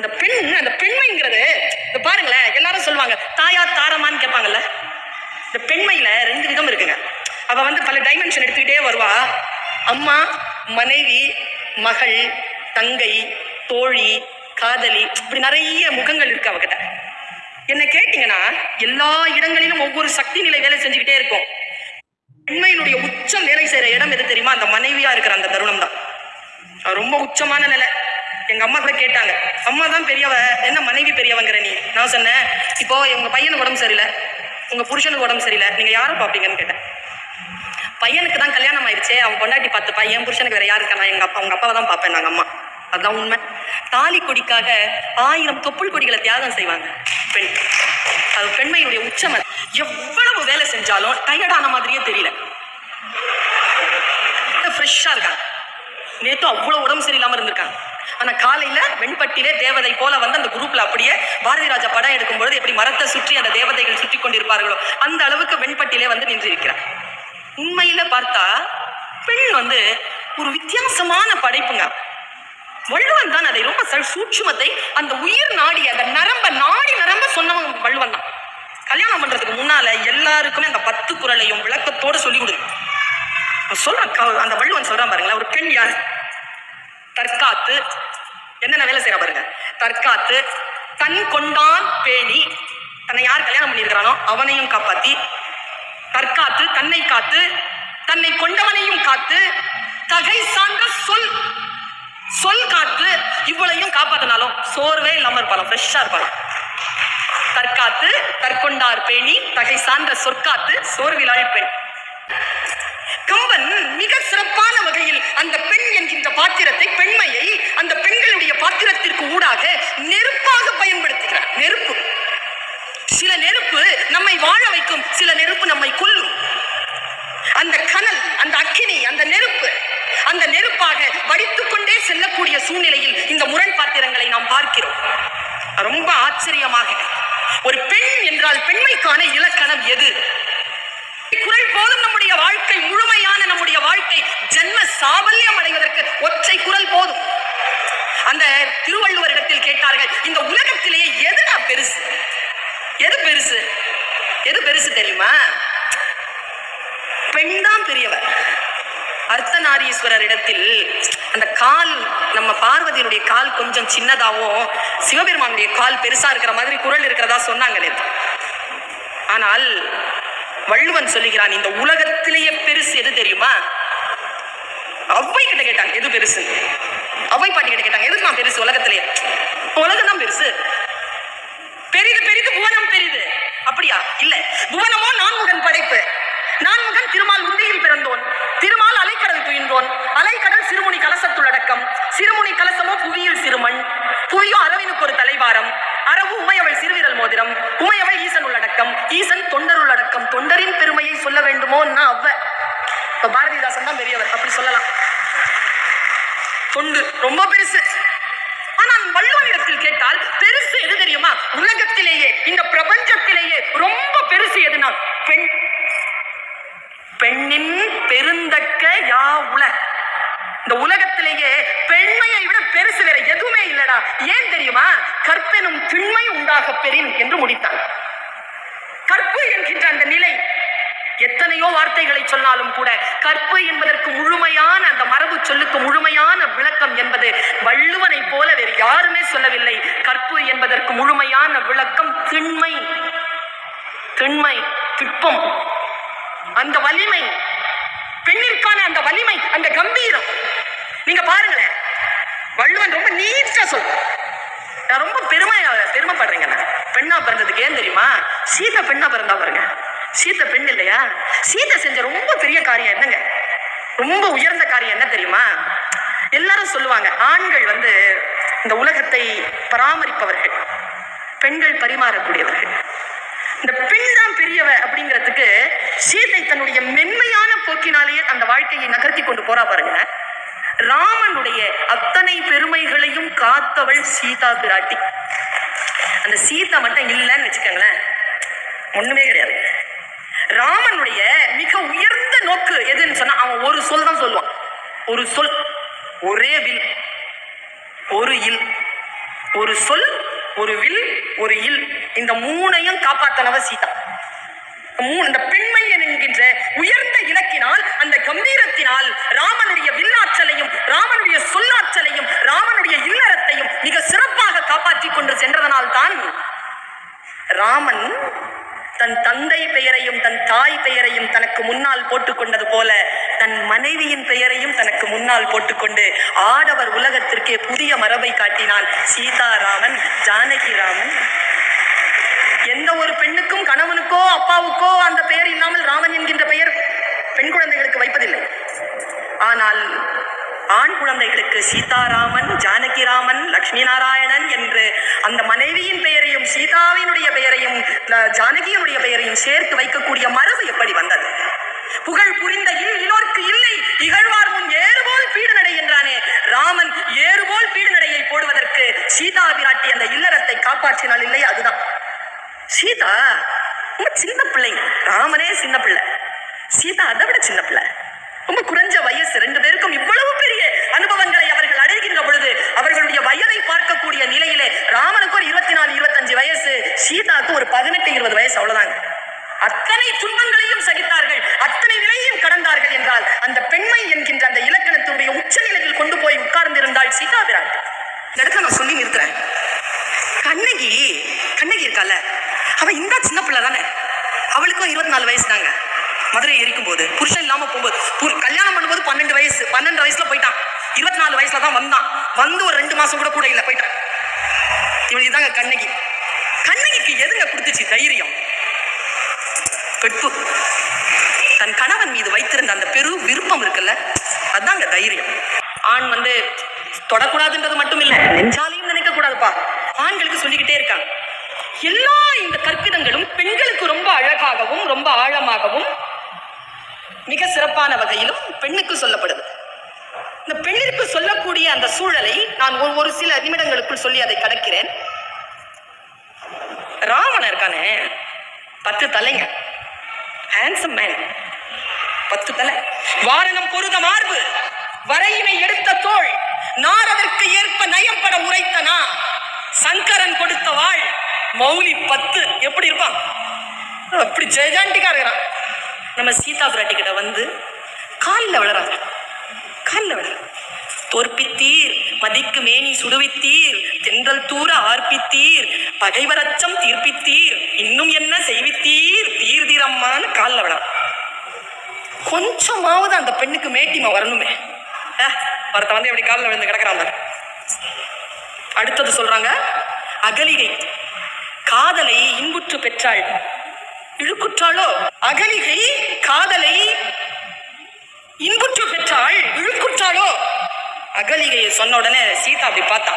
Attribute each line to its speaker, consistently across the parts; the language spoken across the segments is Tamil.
Speaker 1: அந்த பெண் அந்த பெண்மைங்கிறது இந்த பாருங்களேன் எல்லாரும் சொல்லுவாங்க தாயா தாரமான்னு கேட்பாங்கல்ல? இந்த பெண்மையில ரெண்டு விதம் இருக்குங்க. அவ வந்து பல டைமென்ஷன் எடுத்துக்கிட்டே வருவா. அம்மா மனைவி மகள் தங்கை தோழி காதலி இப்படி நிறைய முகங்கள் இருக்கு அவகிட்ட. என்ன கேட்டீங்கன்னா எல்லா இடங்களிலும் ஒவ்வொரு சக்தி நிலை வேலை செஞ்சுக்கிட்டே இருக்கும். பெண்மையினுடைய உச்சம் வேலை செய்யற இடம் எது தெரியுமா? அந்த மனைவியா இருக்கிற அந்த தருணம் தான் ரொம்ப உச்சமான நிலை. எங்க அம்மா கூட கேட்டாங்க. அம்மா தான் பெரியவ என்ன மனைவி பெரியவங்கிற நீ? நான் சொன்னேன். இப்போ உங்க பையனுக்கு உடம்பு சரியில்லை. உங்க புருஷனுக்கு உடம்பு சரியில்லை. நீங்க யாரை பாப்பீங்கன்னு கேட்டேன். பையனுக்கு தான் கல்யாணம் ஆயிடுச்சே. அவன் பொண்டாட்டி பார்த்துப்பா. என் புருஷனுக்கு வேற யாரு இருக்கா எங்க அப்பா அவங்க அப்பாவை தான் பார்ப்பேன் நாங்க அம்மா. அதுதான் உண்மை. தாலி கொடிக்காக ஆயிரம் தொப்புள் கொடிகளை தியாகம் செய்வாங்க பெண். அது பெண்மையுடைய உச்சம் எவ்வளவு வேலை செஞ்சாலும் டயர்டான மாதிரியே தெரியல. ஃப்ரெஷ்ஷாக இருக்காங்க. நேற்று அவ்வளோ உடம்பு சரியில்லாமல் இருந்திருக்காங்க. ஆனால் காலையில் வெண்பட்டிலே தேவதை போல வந்து அந்த குரூப்பில் அப்படியே பாரதி ராஜா படம் எடுக்கும்பொழுது எப்படி மரத்தை சுற்றி அந்த தேவதைகள் சுற்றி கொண்டிருப்பார்களோ அந்த அளவுக்கு வெண்பட்டிலே வந்து நின்று இருக்கிறார் உண்மையில் பார்த்தா பெண் வந்து ஒரு வித்தியாசமான படைப்புங்க. வள்ளுவன் தான் அதை ரொம்ப ச- சூட்சுமத்தை அந்த உயிர் நாடி அந்த நரம்ப நாடி நரம்ப சொன்னவன் வள்ளுவன் தான். கல்யாணம் பண்றதுக்கு முன்னால எல்லாருக்குமே அந்த பத்து குறளையும் விளக்கத்தோட சொல்லி கொடுங்க. சொல்றான் அந்த வள்ளுவன் சொல்றான் பாருங்களேன் ஒரு பெண் யார்? தற்காத்து. என்னென்ன வேலை செய்யறா பாருங்க. தற்காத்து. தன் கொண்டான் பேணி. தன்னை யார் கல்யாணம் பண்ணியிருக்கிறானோ அவனையும் காப்பாத்தி. தற்காத்து தன்னை காத்து. தன்னை கொண்டவனையும் காத்து. தகை சார்ந்த சொல். சொல் காத்து. இவ்வளையும் காப்பாத்தினாலும் சோர்வே இல்லாம இருப்பாலும் ஃப்ரெஷ்ஷா இருப்பாலும் தற்காத்து தற்கொண்டார் பேணி. தகை சார்ந்த சொற்காத்து சோர்விலாள் பெண். அவன் மிக சிறப்பான வகையில் அந்த பெண் என்கின்ற பாத்திரத்தை பெண்மையை அந்த பெண்களுடைய பாத்திரத்திற்கு ஊடாக நெருப்பாக பயன்படுத்துகிறார். நெருப்பு. சில நெருப்பு நம்மை வாழ வைக்கும் சில நெருப்பு நம்மை கொல்லும். அந்த கனல் அந்த அக்கினி அந்த நெருப்பு அந்த நெருப்பாக வடித்துக் கொண்டே செல்லக்கூடிய சூழ்நிலையில் இந்த முரண் பாத்திரங்களை நாம் பார்க்கிறோம். ரொம்ப ஆச்சரியமாக. ஒரு பெண் என்றால் பெண்மைக்கான இலக்கணம் எது? குரல் போதும் நம்முடைய வாழ்க்கை முழுமையான நம்முடைய வாழ்க்கை. ஜென்ம சாபல்யம் அடைவதற்கு ஒற்றை குரல் போதும். அந்த திருவள்ளுவரிடத்தில் கேட்டார்கள் இந்த உலகத்திலேயே எதுடா பெருசு? எது பெருசு? எது பெருசு தெரியுமா? பெண் தான் பெரியவர். அர்த்தநாரீஸ்வரர் இடத்தில் அந்த கால் நம்ம பார்வதியினுடைய கால் கொஞ்சம் சின்னதாகவும் சிவபெருமானுடைய கால் பெருசா இருக்கிற மாதிரி குரல் இருக்கிறதா சொன்னாங்க ஆனால் வள்ளுவன் சொல்லுகிறான் இந்த உலகத்திலேயே பெருசு எது தெரியுமா? அவை கிட்ட கேட்டாங்க எது பெருசு? அவை பாட்டி கிட்ட கேட்டாங்க எதுக்கு நான் பெருசு உலகத்திலேயே? உலகம் தான் பெருசு. பெரிது பெரிது புவனம் பெரிது. அப்படியா? இல்ல. புவனமோ நான்முகன் படைப்பு. நான்முகன் திருமால் உண்டு தொண்டு ரொம்ப பெருசு. ஆனால் வள்ளுவனிடத்தில் கேட்டால் பெருசு எது தெரியுமா? உலகத்திலேயே இந்த பிரபஞ்சத்திலேயே ரொம்ப பெருசு எதுனா? பெண். பெண்ணின் பெருந்தக்க யா உல. இந்த உலகத்திலேயே பெண்மையை விட பெருசு வேற எதுவுமே இல்லடா. ஏன் தெரியுமா? கற்பெனும் திண்மை உண்டாக பெறின் என்று முடித்தான் கற்பு என்கின்ற அந்த நிலை எத்தனையோ வார்த்தைகளை சொன்னாலும் கூட கற்பு என்பதற்கு முழுமையான அந்த மரபு சொல்லுக்கு முழுமையான விளக்கம் என்பது வள்ளுவனை போல வேறு யாருமே சொல்லவில்லை. கற்பு என்பதற்கு முழுமையான விளக்கம் திண்மை. திண்மை திட்பம். அந்த வலிமை. பெண்ணிற்கான அந்த வலிமை அந்த கம்பீரம். நீங்க பாருங்களேன். வள்ளுவன் ரொம்ப நீட்டா சொல்றான் நான் ரொம்ப பெருமை பெருமைப்படுறேங்க நான். பெண்ணா பிறந்ததுக்கு ஏன் தெரியுமா? சீதா பெண்ணா பிறந்தா பாருங்க. சீத்தை பெண் இல்லையா? சீதை செஞ்ச ரொம்ப பெரிய காரியம் என்னங்க? ரொம்ப உயர்ந்த காரியம் என்ன தெரியுமா? எல்லாரும் சொல்லுவாங்க ஆண்கள் வந்து இந்த உலகத்தை பராமரிப்பவர்கள் பெண்கள் பரிமாறக்கூடியவர்கள். இந்த பெண் தான் பெரியவ அப்படிங்கிறதுக்கு சீதை தன்னுடைய மென்மையான போக்கினாலேயே அந்த வாழ்க்கையை நகர்த்தி கொண்டு போறா பாருங்க. ராமனுடைய அத்தனை பெருமைகளையும் காத்தவள் சீதா பிராட்டி. அந்த சீதா மட்டும் இல்லைன்னு வச்சுக்கோங்களேன். ஒண்ணுமே கிடையாது. ராமனுடைய மிக உயர்ந்த நோக்கு எதுன்னு சொன்னா அவன் ஒரு சொல் தான் சொல்லுவான். ஒரு சொல் ஒரே வில் ஒரு இல். ஒரு சொல் ஒரு வில் ஒரு இல். இந்த மூணையும் காப்பாத்தனவ சீதா. மூணு இந்த பெண்மை என்கின்ற உயர்ந்த இலக்கினால் அந்த கம்பீரத்தினால் ராமனுடைய வில்லாற்றலையும் ராமனுடைய சொல்லாற்றலையும் ராமனுடைய இல்லறத்தையும் மிக சிறப்பாக காப்பாற்றிக் கொண்டு சென்றதனால் தான் ராமன் தன் தந்தை பெயரையும் தன் தாய் பெயரையும் தனக்கு முன்னால் போட்டுக்கொண்டது போல தன் மனைவியின் பெயரையும் தனக்கு முன்னால் போட்டுக்கொண்டு ஆடவர் உலகத்திற்கே புதிய மரபை காட்டினான் சீதாராமன் ஜானகிராமன். எந்த ஒரு பெண்ணுக்கும் கணவனுக்கோ அப்பாவுக்கோ அந்த பெயர் இல்லாமல் ராமன் என்கின்ற பெயர் பெண் குழந்தைகளுக்கு வைப்பதில்லை. ஆனால் ஆண் குழந்தைகளுக்கு சீதாராமன் ஜானகிராமன் லக்ஷ்மி நாராயணன் என்று அந்த மனைவியின் பெயரையும் சீதாவினுடைய பெயரையும் ஜானகியினுடைய பெயரையும் சேர்த்து வைக்கக்கூடிய மரபு எப்படி வந்தது? புகழ் புரிந்த இல் இலோர்க்கு இல்லை இகழ்வார் முன் ஏறுபோல் பீடு நடை என்றானே ராமன் ஏறுபோல் பீடு நடையை போடுவதற்கு சீதா பிராட்டி அந்த இல்லறத்தை காப்பாற்றினால் இல்லை அதுதான். சீதா சின்ன பிள்ளைங்க ராமனே சின்ன பிள்ளை. சீதா அதை விட சின்ன பிள்ளை. ரொம்ப குறைஞ்ச வயசு. ரெண்டு பேருக்கும் இவ்வளவு பெரிய அனுபவங்களை அவர்கள் அடைகின்ற பொழுது அவர்களுடைய வயதை பார்க்கக்கூடிய நிலையிலே ராமனுக்கு ஒரு இருபத்தி நாலு இருபத்தஞ்சு வயசு சீதாக்கு ஒரு பதினெட்டு இருபது வயசு அவ்வளவுதாங்க. அத்தனை துன்பங்களையும் சகித்தார்கள் அத்தனை நிலையையும் கடந்தார்கள் என்றால் அந்த பெண்மை என்கின்ற அந்த இலக்கணத்துடைய உச்ச நிலையில் கொண்டு போய் உட்கார்ந்திருந்தாள் சீதா பிராட்டி. இந்த இடத்துல நான் சொல்லி நிறுத்துறேன். கண்ணகி கண்ணகி இருக்கால? அவ இந்த சின்ன பிள்ளை தானே? அவளுக்கும் இருபத்தி நாலு வயசு தாங்க. மதுரை எரிக்கும் போது புருஷன் இல்லாம போகும்போது கல்யாணம் பண்ணும்போது பன்னெண்டு வயசு பன்னெண்டு வயசுல போயிட்டான். இருபத்தி நாலு வயசுல தான் வந்தான். வந்து ஒரு ரெண்டு மாசம் கூட கூட இல்ல போயிட்டான் இவன் இதாங்க கண்ணகி. கண்ணகிக்கு எதுங்க கொடுத்துச்சு தைரியம்? பெட்பு தன் கணவன் மீது வைத்திருந்த அந்த பெரு விருப்பம் இருக்குல்ல அதாங்க தைரியம். ஆண் வந்து தொடக்கூடாதுன்றது மட்டும் இல்ல நெஞ்சாலையும் நினைக்க கூடாதுப்பா ஆண்களுக்கு சொல்லிக்கிட்டே இருக்காங்க. எல்லா இந்த கற்பிதங்களும் பெண்களுக்கு ரொம்ப அழகாகவும் ரொம்ப ஆழமாகவும் மிக சிறப்பான வகையிலும் பெண்ணுக்கு சொல்லப்படுது. இந்த பெண்ணிற்கு சொல்லக்கூடிய அந்த சூழலை நான் ஒரு ஒரு சில நிமிடங்களுக்குள் சொல்லி அதை கடக்கிறேன். ராவணன் இருக்கானே. பத்து தலைங்க. ஹேண்ட்ஸம் மேன் பத்து தலை. வாரணம் பொருத மார்பு. வரையினை எடுத்த தோள். நாரதற்கு ஏற்ப நயம்பட உரைத்தனா சங்கரன் கொடுத்த வாழ். மௌலி பத்து. எப்படி இருப்பான்? அப்படி ஜெயஜாண்டிக்கா இருக்கிறான். நம்ம சீதா பிராட்டி கிட்ட வந்து காலில் விழறாங்க தோற்பித்தீர் மதிக்கு மேனி சுடுவித்தீர் தென்றல் தூர ஆர்ப்பித்தீர் பகைவரச்சம் தீர்ப்பித்தீர் இன்னும் என்ன செய்வித்தீர் தீர்திரம்மான்னு காலில் விடா கொஞ்சமாவது அந்த பெண்ணுக்கு மேட்டிமா வரணுமே. ஒருத்த வந்து எப்படி காலில் விழுந்து கிடக்குறாங்க அடுத்தது சொல்றாங்க அகலிகை. காதலை இன்புற்று பெற்றாள். இழுக்குற்றாளோ? அகலிகை காதலை இன்புற்று பெற்றாள். இழுக்குற்றாளோ? அகலிகையை சொன்ன உடனே சீதா அப்படி பார்த்தா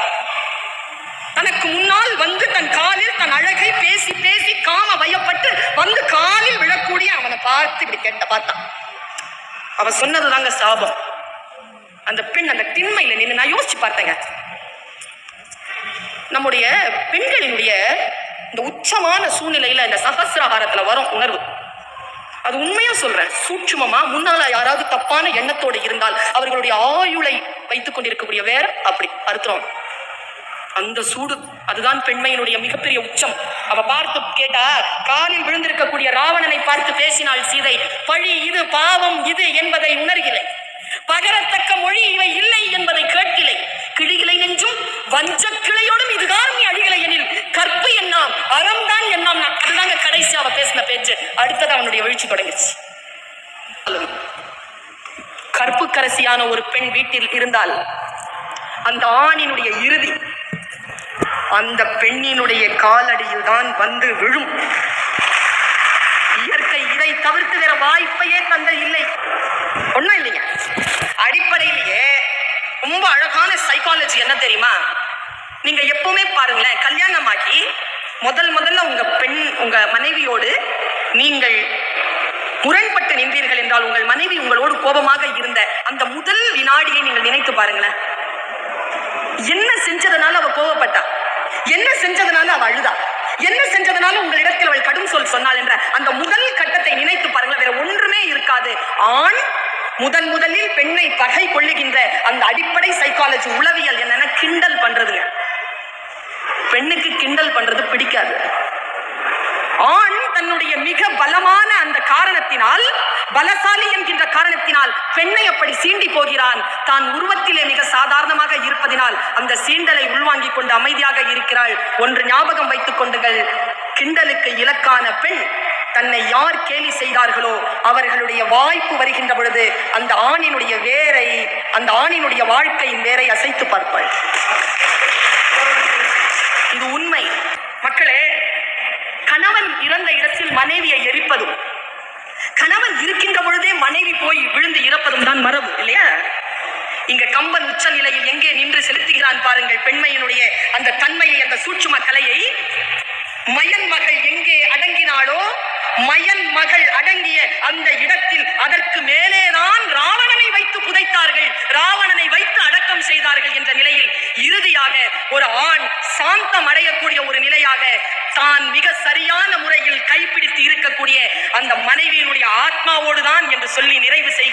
Speaker 1: தனக்கு முன்னால் வந்து தன் காலில் தன் அழகை பேசி பேசி காம வயப்பட்டு வந்து காலில் விழக்கூடிய அவனை பார்த்து இப்படி கேட்ட பார்த்தான் அவ சொன்னதுதாங்க சாபம். அந்த பெண் அந்த திண்மையில நின்று நான் யோசிச்சு பார்த்தேங்க. நம்முடைய பெண்களினுடைய இந்த உச்சமான சூழ்நிலையில இந்த சகசிரஹாரத்துல வரும் உணர்வு. அது உண்மையா சொல்றேன். சூட்சுமமா முன்னால யாராவது தப்பான எண்ணத்தோடு இருந்தால் அவர்களுடைய ஆயுளை வைத்துக் கொண்டிருக்கக்கூடிய வேற அப்படி. அர்த்தம்? அந்த சூடு அதுதான் பெண்மையினுடைய மிகப்பெரிய உச்சம். அவ பார்த்து கேட்டா காலில் விழுந்திருக்கக்கூடிய ராவணனை பார்த்து பேசினாள் சீதை பழி இது பாவம் இது என்பதை உணர்கிறேன். பகரத்தக்க மொழி இவை இல்லை என்பதை கேட்கிலை கிளிகளை நெஞ்சும் வஞ்ச கிளையோடும் இதுதான் நீ அழிகளை எனில் கற்பு எண்ணாம் அறம்தான் எண்ணாம் நான் அதுதாங்க அவ பேசின பேச்சு அடுத்தது அவனுடைய வீழ்ச்சி தொடங்கிச்சு கற்புக்கரசியான ஒரு பெண் வீட்டில் இருந்தால் அந்த ஆணினுடைய இறுதி அந்த பெண்ணினுடைய காலடியில் தான் வந்து விழும். இயற்கை இதை தவிர்த்து வேற வாய்ப்பையே தந்த இல்லை. ஒண்ணும் இல்லைங்க. அடிப்படையிலேயே ரொம்ப அழகான சைக்காலஜி என்ன தெரியுமா? நீங்க எப்பவுமே பாருங்களேன் கல்யாணமாகி முதல் முதல்ல உங்க பெண் உங்க மனைவியோடு நீங்கள் முரண்பட்டு நின்றீர்கள் என்றால் உங்கள் மனைவி உங்களோடு கோபமாக இருந்த அந்த முதல் வினாடியை நீங்கள் நினைத்து பாருங்களேன். என்ன செஞ்சதுனால அவ கோபப்பட்டா என்ன செஞ்சதுனால அவ அழுதா? என்ன செஞ்சதுனால உங்களிடத்தில் அவள் கடும் சொல் சொன்னாள் என்ற அந்த முதல் கட்டத்தை நினைத்து பாருங்கள் வேற ஒன்றுமே இருக்காது. ஆண் முதன் முதலில் பெண்ணை பகை கொள்ளுகின்ற அந்த அடிப்படை சைக்காலஜி உளவியல் என்னன்னா கிண்டல் பண்றதுங்க. பெண்ணுக்கு கிண்டல் பண்றது பிடிக்காது. ஆண் தன்னுடைய மிக பலமான அந்த காரணத்தினால் பலசாலி என்கின்ற காரணத்தினால் பெண்ணை அப்படி சீண்டி போகிறான். தான் உருவத்திலே மிக சாதாரணமாக இருப்பதினால் அந்த சீண்டலை உள்வாங்கிக் கொண்டு அமைதியாக இருக்கிறாள். ஒன்று ஞாபகம் வைத்துக் கொண்டுங்கள். கிண்டலுக்கு இலக்கான பெண் தன்னை யார் கேலி செய்தார்களோ அவர்களுடைய வாய்ப்பு வருகின்ற பொழுது அந்த ஆணினுடைய வேரை அந்த ஆணினுடைய வாழ்க்கையின் வேரை அசைத்து பார்ப்பாள். இது உண்மை. மக்களே கணவன் இறந்த இடத்தில் மனைவியை எரிப்பதும் கணவன் இருக்கின்ற பொழுதே மனைவி போய் விழுந்து இறப்பதும் தான் மரபு இல்லையா? இங்க கம்பன் உச்ச நிலையில் எங்கே நின்று செலுத்துகிறான் பாருங்கள் பெண்மையினுடைய அந்த தன்மையை அந்த சூட்சும கலையை. மயன் மகள் எங்கே அடங்கினாளோ மயன் மகள் அடங்கிய அந்த இடத்தில் அதற்கு மேலேதான் ராவணனை வைத்து புதைத்தார்கள். ராவணனை வைத்து அடக்கம் செய்தார்கள் என்ற நிலையில் இறுதியாக ஒரு ஆண் சாந்தம் அடையக்கூடிய ஒரு நிலையாக தான் மிக சரியான முறையில் கைப்பிடித்து இருக்கக்கூடிய அந்த மனைவியினுடைய ஆத்மாவோடு தான் என்று சொல்லி நிறைவு செய்